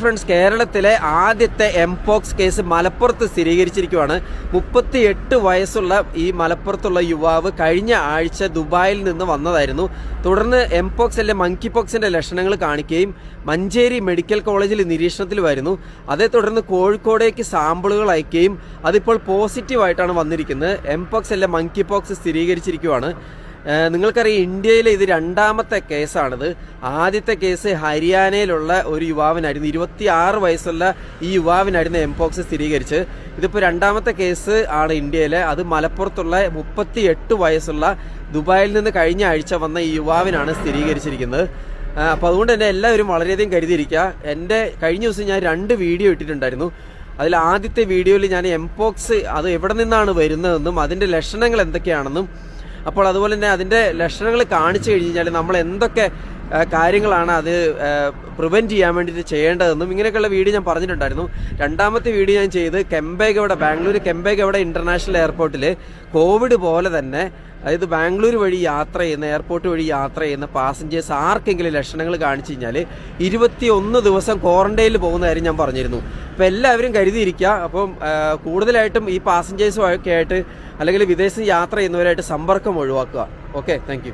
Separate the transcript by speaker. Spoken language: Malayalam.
Speaker 1: ഫ്രണ്ട്സ് കേരളത്തിലെ ആദ്യത്തെ എംപോക്സ് കേസ് മലപ്പുറത്ത് സ്ഥിരീകരിച്ചിരിക്കുകയാണ് മുപ്പത്തി എട്ട് വയസ്സുള്ള ഈ മലപ്പുറത്തുള്ള യുവാവ് കഴിഞ്ഞ ആഴ്ച ദുബായിൽ നിന്ന് വന്നതായിരുന്നു. തുടർന്ന് എംപോക്സ് അല്ലെ മങ്കി പോക്സിന്റെ ലക്ഷണങ്ങൾ കാണിക്കുകയും മഞ്ചേരി മെഡിക്കൽ കോളേജിൽ നിരീക്ഷണത്തിലുമായിരുന്നു. അതേ തുടർന്ന് കോഴിക്കോടേക്ക് സാമ്പിളുകൾ അയക്കുകയും അതിപ്പോൾ പോസിറ്റീവായിട്ടാണ് വന്നിരിക്കുന്നത്. എംപോക്സ് അല്ലെ മങ്കി പോക്സ് സ്ഥിരീകരിച്ചിരിക്കുകയാണ് നിങ്ങൾക്കറിയാം ഇന്ത്യയിലെ ഇത് രണ്ടാമത്തെ കേസാണിത്. ആദ്യത്തെ കേസ് ഹരിയാനയിലുള്ള ഒരു യുവാവിനായിരുന്നു. ഇരുപത്തി ആറ് വയസ്സുള്ള ഈ യുവാവിനായിരുന്നു എംപോക്സ് സ്ഥിരീകരിച്ച് ഇതിപ്പോൾ രണ്ടാമത്തെ കേസ് ആണ് ഇന്ത്യയിലെ. അത് മലപ്പുറത്തുള്ള മുപ്പത്തി എട്ട് വയസ്സുള്ള ദുബായിൽ നിന്ന് കഴിഞ്ഞ ആഴ്ച വന്ന ഈ യുവാവിനാണ് സ്ഥിരീകരിച്ചിരിക്കുന്നത്. അപ്പോൾ അതുകൊണ്ട് തന്നെ എല്ലാവരും വളരെയധികം കരുതിയിരിക്കുക. എന്റെ കഴിഞ്ഞ ദിവസം ഞാൻ രണ്ട് വീഡിയോ ഇട്ടിട്ടുണ്ടായിരുന്നു. അതിൽ ആദ്യത്തെ വീഡിയോയിൽ ഞാൻ എംപോക്സ് അത് എവിടെ നിന്നാണ് വരുന്നതെന്നും അതിന്റെ ലക്ഷണങ്ങൾ എന്തൊക്കെയാണെന്നും അപ്പോൾ അതുപോലെ തന്നെ അതിന്റെ ലക്ഷണങ്ങൾ കാണിച്ചു കഴിഞ്ഞ് കഴിഞ്ഞാൽ നമ്മൾ എന്തൊക്കെ കാര്യങ്ങളാണ് അത് പ്രിവെന്റ് ചെയ്യാൻ വേണ്ടിയിട്ട് ചെയ്യേണ്ടതെന്നും ഇങ്ങനെയൊക്കെയുള്ള വീഡിയോ ഞാൻ പറഞ്ഞിട്ടുണ്ടായിരുന്നു. രണ്ടാമത്തെ വീഡിയോ ഞാൻ ചെയ്ത് കെമ്പേഗവിടെ ബാംഗ്ലൂർ കെമ്പേഗവിടെ ഇന്റർനാഷണൽ എയർപോർട്ടിൽ കോവിഡ് പോലെ തന്നെ അതായത് ബാംഗ്ലൂർ വഴി യാത്ര ചെയ്യുന്ന എയർപോർട്ട് വഴി യാത്ര ചെയ്യുന്ന പാസഞ്ചേഴ്സ് ആർക്കെങ്കിലും ലക്ഷണങ്ങൾ കാണിച്ചു കഴിഞ്ഞാൽ ഇരുപത്തി ഒന്ന് ദിവസം ക്വാറന്റൈനിൽ പോകുന്ന കാര്യം ഞാൻ പറഞ്ഞിരുന്നു. അപ്പോൾ എല്ലാവരും കരുതിയിരിക്കുക. അപ്പം കൂടുതലായിട്ടും ഈ പാസഞ്ചേഴ്സും ആയിട്ട് അല്ലെങ്കിൽ വിദേശത്ത് യാത്ര ചെയ്യുന്നവരായിട്ട് സമ്പർക്കം ഒഴിവാക്കുക. Okay thank